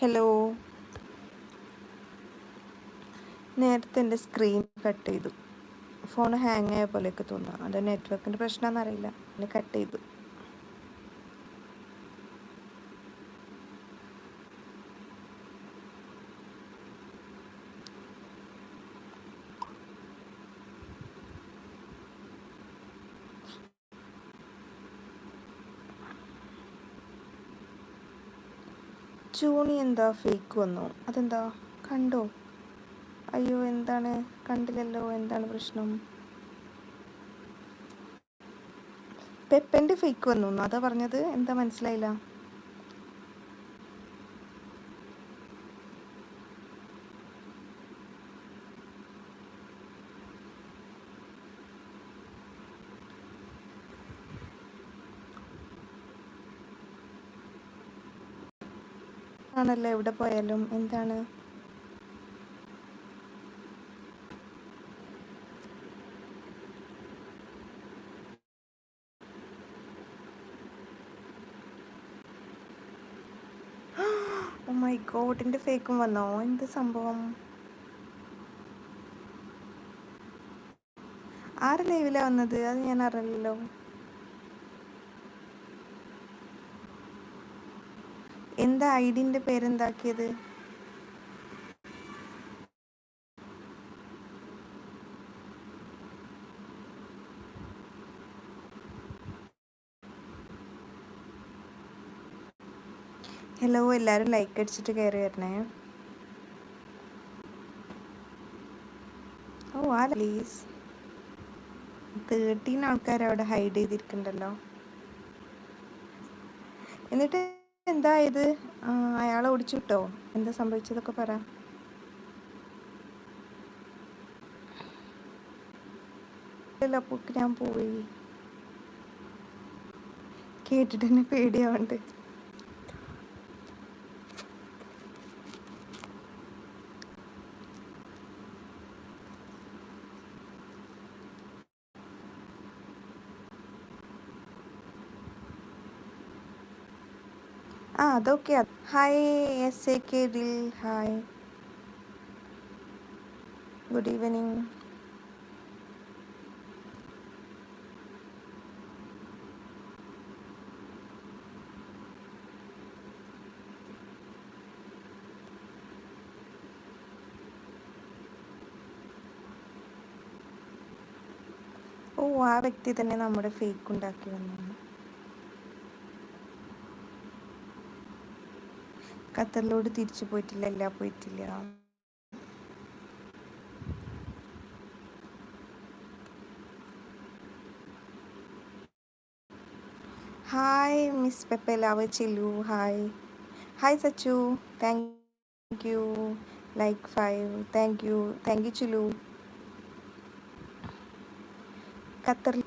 Hello നേരത്തെ എന്റെ screen cut ചെയ്തു. ഫോൺ ഹാങ് ആയ പോലെയൊക്കെ തോന്നുന്നു. അത് നെറ്റ്വർക്കിന്റെ പ്രശ്നമാണെന്നറിയില്ല അതിന് കട്ട് ചെയ്തു. ജൂണി എന്താ ഫേക്ക് വന്നു. അതെന്താ? കണ്ടോ? അയ്യോ എന്താണ്? കണ്ടില്ലല്ലോ എന്താണ് പ്രശ്നം? പെപ്പന്റെ ഫേക്ക് വന്നു. അതാ പറഞ്ഞത്? എന്താ മനസ്സിലായില്ല? ആണല്ലോ എവിടെ പോയാലും? എന്താണ്? മൈ ഗോഡിന്റെ ഫേക്കും വന്നോ? എന്ത് സംഭവം? ആര് ലൈവിലാണ് വന്നത്? അത് ഞാൻ അറിയില്ലല്ലോ എന്താ ഐഡിന്റെ പേരെന്താക്കിയത്? ഹലോ എല്ലാവരും ലൈക്ക് അടിച്ചിട്ട് കയറി വരണേ. ഓ ആ പ്ലീസ് തേർട്ടീൻ ആൾക്കാർ അവിടെ ഹൈഡ് ചെയ്തിരിക്കണ്ടല്ലോ. എന്നിട്ട് എന്താ ഇത് അയാളെ ഓടിച്ചു കിട്ടോ എന്താ സംഭവിച്ചതൊക്കെ പറ. പൂക്ക് ഞാൻ പോയി. കേട്ടിട്ട് തന്നെ പേടിയാവണ്ട്. ആ അതൊക്കെ. Hi S A K Dil hi good evening ഓ ആ വ്യക്തി തന്നെ നമ്മുടെ ഫേക്ക് ഉണ്ടാക്കി വന്നു ഖത്തറിലോട്ട് തിരിച്ചു പോയിട്ടില്ല ഇല്ല പോയിട്ടില്ല. Hi miss Peppe love Chillu hi hi Sachu thank you like five thank you thank you Chellu ഖത്തറിൽ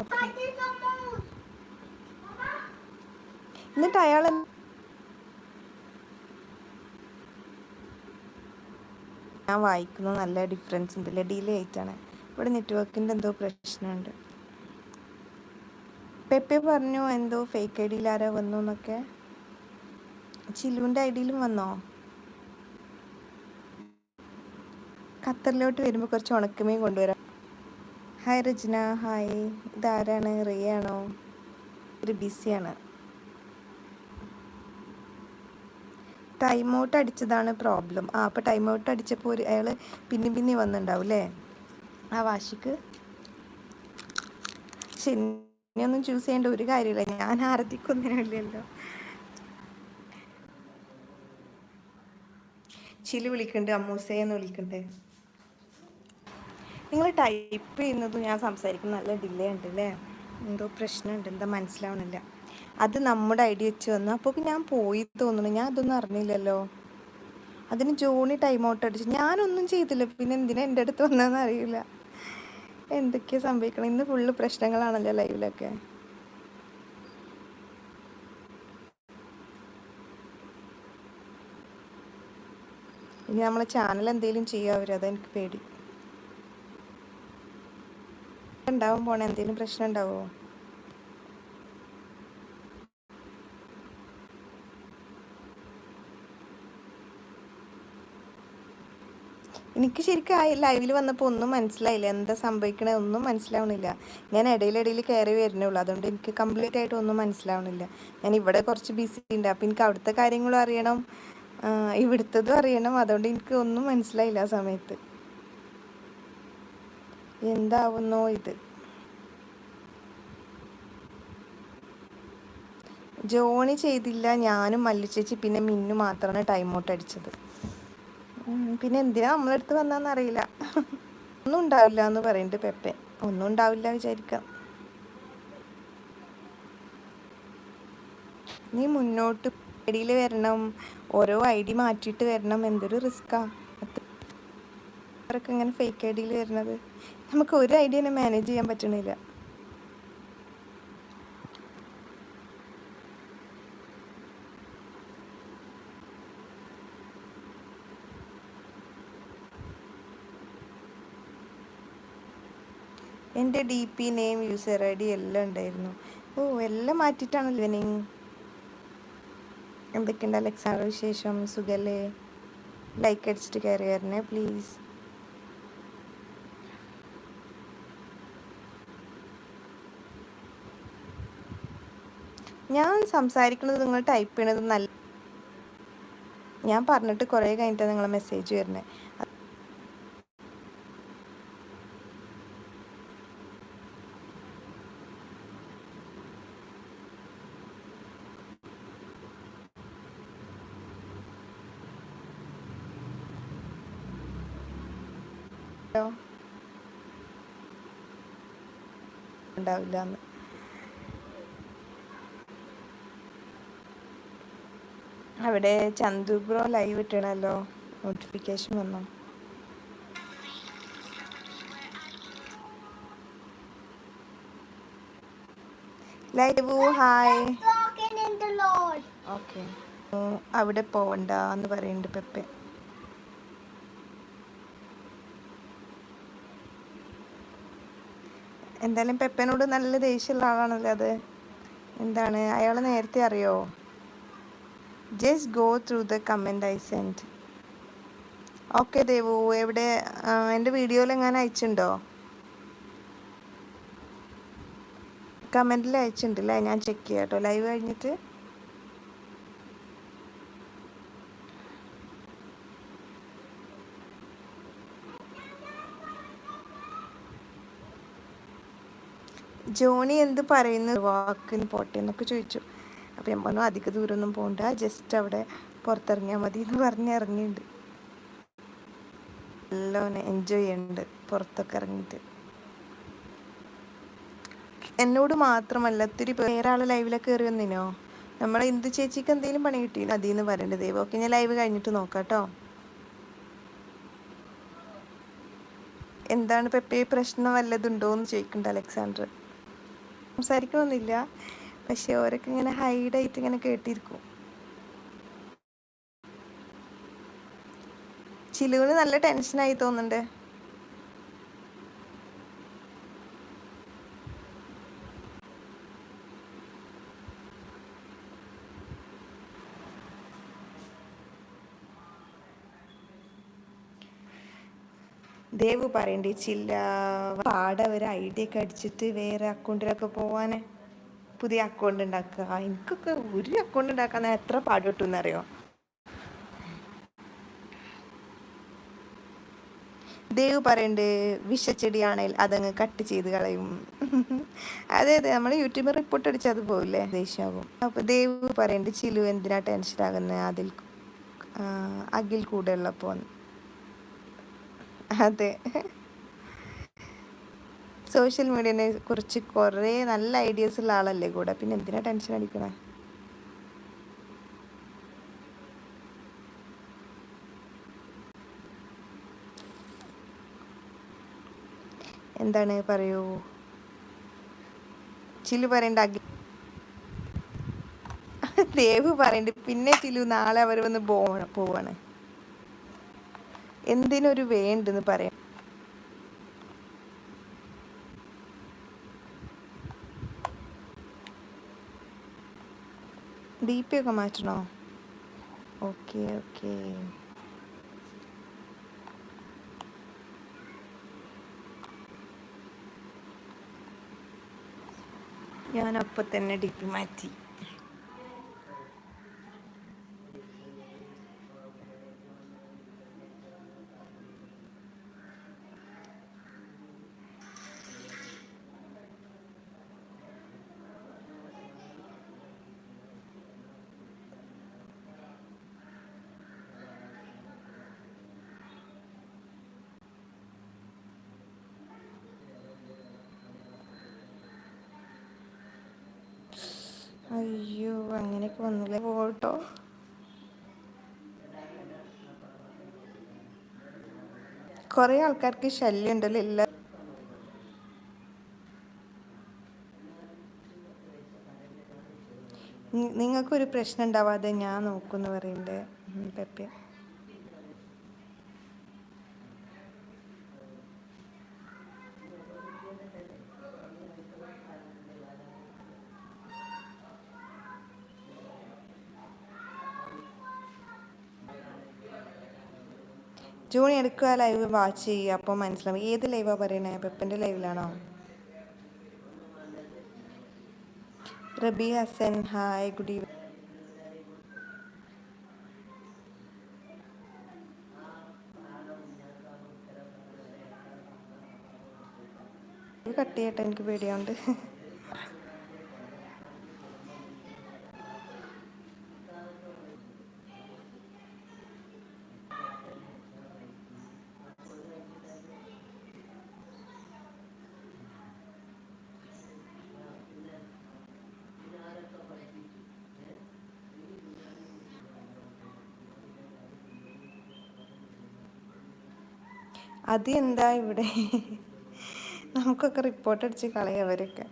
ഓക്കെ എന്നിട്ട് അയാൾ ഞാൻ വായിക്കുന്നത് നല്ല ഡിഫറൻസ് ഉണ്ട്. അല്ലേ ഡിലേ ആയിട്ടാണ്. ഇവിടെ നെറ്റ്വർക്കിന്റെ എന്തോ പ്രശ്നമുണ്ട്. പെപ്പെ പറഞ്ഞു എന്തോ ഫേക്ക് ഐ ഡിയിൽ ആരാ വന്നു എന്നൊക്കെ. ചിലുവിന്റെ ഐ ഡിയിലും വന്നോ? ഖത്തറിലോട്ട് വരുമ്പോൾ കുറച്ച് ഉണക്കമേ കൊണ്ടുവരാം. ഹായ് രചന. ഹായ് ഇതാരാണ്? റിയാണോ ഒരു ബിസിയാണ്. ടൈം ഔട്ട് അടിച്ചതാണ് പ്രോബ്ലം ആ അപ്പോൾ ടൈം ഔട്ട് അടിച്ചപ്പോൾ ഒരു അയാൾ പിന്നെ പിന്നെ വന്നിട്ടുണ്ടാവും അല്ലേ ആ വാശിക്ക്. ശനിയൊന്നും ചൂസ് ചെയ്യേണ്ട ഒരു കാര്യമില്ല ഞാൻ ആരതിക്കൊന്നിനല്ലല്ലോ ചിലി വിളിക്കുന്നുണ്ട് അമ്മൂസേ എന്ന് വിളിക്കണ്ടേ. നിങ്ങൾ ടൈപ്പ് ചെയ്യുന്നതും ഞാൻ സംസാരിക്കുന്ന നല്ല ഡിലേ ഉണ്ട് അല്ലേ എന്തോ പ്രശ്നമുണ്ട് എന്താ മനസ്സിലാവണില്ല. അത് നമ്മുടെ ഐഡിയ വെച്ച് വന്നു. അപ്പോൾ ഞാൻ പോയി തോന്നുന്നു. ഞാൻ അതൊന്നും അറിഞ്ഞില്ലല്ലോ. അതിന് ജോണി ടൈം ഔട്ട് അടിച്ചു. ഞാനൊന്നും ചെയ്തില്ല. പിന്നെ എന്തിനാ എന്റെ അടുത്ത് വന്നതെന്ന് അറിയില്ല. എന്തൊക്കെയാ സംഭവിക്കണം? ഇന്ന് ഫുള്ള് പ്രശ്നങ്ങളാണല്ലോ ലൈവിലൊക്കെ ഇനി നമ്മളെ ചാനൽ എന്തെങ്കിലും ചെയ്യുക അവർ അതെനിക്ക് പേടി. ഉണ്ടാവും പോണേ? എന്തെങ്കിലും പ്രശ്നം ഉണ്ടാവുമോ എനിക്ക് ശരിക്കും ആ ലൈവിൽ വന്നപ്പോൾ ഒന്നും മനസ്സിലായില്ല. എന്താ സംഭവിക്കണേ ഒന്നും മനസ്സിലാവണില്ല. ഞാൻ ഇടയിലിടയിൽ കയറി വരുന്നേ ഉള്ളൂ. അതുകൊണ്ട് എനിക്ക് കംപ്ലീറ്റ് ആയിട്ട് ഒന്നും മനസ്സിലാവണില്ല. ഞാൻ ഇവിടെ കുറച്ച് ബിസി ഉണ്ട്. അപ്പം എനിക്ക് അവിടുത്തെ കാര്യങ്ങളും അറിയണം. ഇവിടുത്തതും അറിയണം. അതുകൊണ്ട് എനിക്ക് ഒന്നും മനസ്സിലായില്ല ആ സമയത്ത്. എന്താവുന്നോ ഇത്? ജോണി ചെയ്തില്ല. ഞാനും മല്ലിച്ചേച്ചി പിന്നെ മിന്നു മാത്രമാണ് ടൈം ഔട്ട് അടിച്ചത്. പിന്നെ എന്തിനാ നമ്മളെടുത്ത് വന്നാന്ന് അറിയില്ല. ഒന്നും ഉണ്ടാവില്ല എന്ന് പറയുന്നുണ്ട് പെപ്പെ. ഒന്നും ഉണ്ടാവില്ല വിചാരിക്കാം. നീ മുന്നോട്ട് ഐഡിയിൽ വരണം. ഓരോ ഐ ഡി മാറ്റിയിട്ട് വരണം. എന്തൊരു റിസ്ക്കാ. അവരൊക്കെ ഇങ്ങനെ ഫേക്ക് ഐ ഡിയിൽ വരുന്നത്. നമുക്ക് ഒരു ഐ ഡി തന്നെ മാനേജ് ചെയ്യാൻ പറ്റണില്ല. എന്റെ D P name user I D എല്ലാം ഉണ്ടായിരുന്നു. ഓ എല്ലാം മാറ്റിയിട്ടാണല്ലോ ഇവനിങ് എന്തൊക്കെയുണ്ട് അലക്സാണ്ടർ വിശേഷം? സുഖല്ലേ? ലൈക്ക് അടിച്ചിട്ട് കയറി വരണേ പ്ലീസ് ഞാൻ സംസാരിക്കുന്നത് നിങ്ങൾ ടൈപ്പ് ചെയ്യണത് നല്ല ഞാൻ പറഞ്ഞിട്ട് കുറേ കഴിഞ്ഞിട്ടാണ് നിങ്ങളെ മെസ്സേജ് വരണേ ഉണ്ടാവില്ല എന്ന് അവിടെ ചന്തു ബ്രോ ലൈവ് ഇട്ടണല്ലോ നോട്ടിഫിക്കേഷൻ വന്നു. ലൈവ് ഹായ് ഓക്കെ അവിടെ പോവണ്ട എന്ന് പറയുന്നുണ്ട് പെപ്പെ. എന്തായാലും പെപ്പനോട് നല്ല ദേഷ്യമുള്ള ആളാണല്ലോ അത്. എന്താണ് അയാൾ നേരത്തെ അറിയോ? Just go through the comment I send okay Devu എവിടെ എന്റെ വീഡിയോയിൽ എങ്ങനെ അയച്ചിട്ടുണ്ടോ കമന്റിൽ അയച്ചിട്ടുണ്ടല്ലേ ഞാൻ ചെക്ക് ചെയ്യാം കേട്ടോ ലൈവ് കഴിഞ്ഞിട്ട് ജോണി എന്ത് പറയുന്നു? വാക്കിന് പോട്ടെ എന്നൊക്കെ ചോദിച്ചു. അപ്പോൾ ഞാൻ പറഞ്ഞു അധിക ദൂരമൊന്നും പോകണ്ട ജസ്റ്റ് അവിടെ പുറത്തിറങ്ങിയാൽ മതി എന്ന് പറഞ്ഞ് ഇറങ്ങിയിട്ടുണ്ട് എല്ലാം എൻജോയ് ചെയ്യുന്നുണ്ട് പുറത്തൊക്കെ ഇറങ്ങിയിട്ട്. എന്നോട് മാത്രമല്ല ഒത്തിരി വേറെ ആൾ ലൈവിലൊക്കെ കയറി വന്നിനോ? നമ്മളെ ഇന്ദു ചേച്ചിക്ക് എന്തെങ്കിലും പണി കിട്ടി അതിൽ നിന്ന് പറയേണ്ടത് ദൈവം ഓക്കെ ഞാൻ ലൈവ് കഴിഞ്ഞിട്ട് നോക്കാട്ടോ. കേട്ടോ എന്താണ് പെപ്പേ പ്രശ്നം വല്ലതുണ്ടോ എന്ന് ചോദിക്കുന്നുണ്ട് അലക്സാണ്ടർ. സംസാരിക്കണമെന്നില്ല. പക്ഷെ ഓരൊക്കെ ഇങ്ങനെ ഹൈഡായിട്ട് ഇങ്ങനെ കേട്ടിരിക്കും. ചിലവിന് നല്ല ടെൻഷനായി തോന്നുന്നുണ്ട്. ദേവ് പറയണ്ടേ ചില്ല പാടെ ഒരു ഐഡിയ ഒക്കെ അടിച്ചിട്ട് വേറെ അക്കൗണ്ടിലൊക്കെ പോവാനെ പുതിയ അക്കൗണ്ട് ഉണ്ടാക്കുക എനിക്കൊക്കെ ഒരു അക്കൗണ്ട് ഉണ്ടാക്കാൻ എത്ര പാടുപെട്ടു എന്നറിയോ ദേവ് പറയണ്ട് വിഷച്ചെടിയാണെങ്കിൽ അതങ്ങ് കട്ട് ചെയ്ത് കളയും. അതെ അതെ നമ്മൾ യൂട്യൂബിൽ റിപ്പോർട്ട് അടിച്ചാൽ അത് പോവില്ലേ? ദേഷ്യാവും. അപ്പോൾ ദേവ് പറയണ്ട് ചിലു എന്തിനാ ടെൻഷൻ ആകുന്നത് അതിൽ അഖിൽ കൂടെ ഉള്ളപ്പോൾ അതെ. സോഷ്യൽ മീഡിയനെ കുറിച്ച് കുറേ നല്ല ഐഡിയാസ് ഉള്ള ആളല്ലേ കൂടെ? പിന്നെ എന്തിനാ ടെൻഷൻ അടിക്കണേ? എന്താണ്? പറയൂ. ചിലു പറയണ്ട ദേവ് പറയണ്ട് പിന്നെ ചിലു നാളെ അവർ വന്ന് പോവാണ്. എന്തിനൊരു വേണ്ടെന്ന് പറയാം? ഡി പി ഒക്കെ മാറ്റണോ? Okay okay. ഞാനപ്പം തന്നെ ഡിപ്പി മാറ്റി. അയ്യോ അങ്ങനെയൊക്കെ വന്നില്ലേ പോട്ടോ കുറേ ആൾക്കാർക്ക് ശല്യം ഉണ്ടല്ലോ എല്ലാ നിങ്ങൾക്കൊരു പ്രശ്നം ഉണ്ടാവാതെ ഞാൻ നോക്കുമെന്ന് പറയണ്ടേ പെപ്പ ജൂണി എടുക്കുക ലൈവ് വാച്ച് ചെയ്യുക അപ്പോൾ മനസ്സിലാവും. ഏത് ലൈവാണ് പറയണേ? പെപ്പന്റെ ലൈവിലാണോ? Rabi Hasan hi good evening cut ചെയ്യട്ടെ എനിക്ക് പേടിയാവുണ്ട് അത് എന്താ ഇവിടെ? നമുക്കൊക്കെ റിപ്പോർട്ട് അടിച്ച് കളയവരൊക്കെ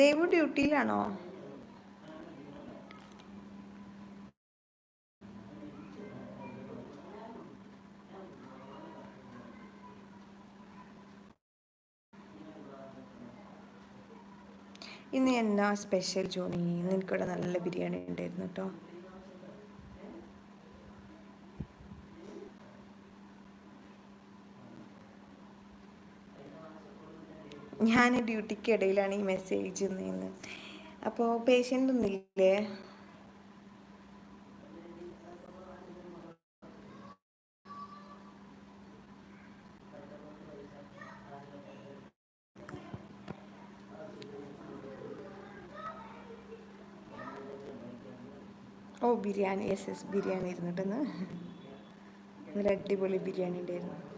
ദേവു ഡ്യൂട്ടിയിലാണോ? ഇന്ന് എന്നാ സ്പെഷ്യൽ ജോണി? ഇന്ന് എനിക്കിവിടെ നല്ല ബിരിയാണി ഉണ്ടായിരുന്നു കേട്ടോ ഞാൻ ഡ്യൂട്ടിക്ക് ഇടയിലാണ് ഈ മെസ്സേജ് നിന്ന് അപ്പോൾ പേഷ്യന്റ് ഒന്നില്ലേ ഓ ബിരിയാണി എസ് എസ് ബിരിയാണി ഇരുന്നിട്ടെന്ന്. നല്ല അടിപൊളി ബിരിയാണി ഉണ്ടായിരുന്നു.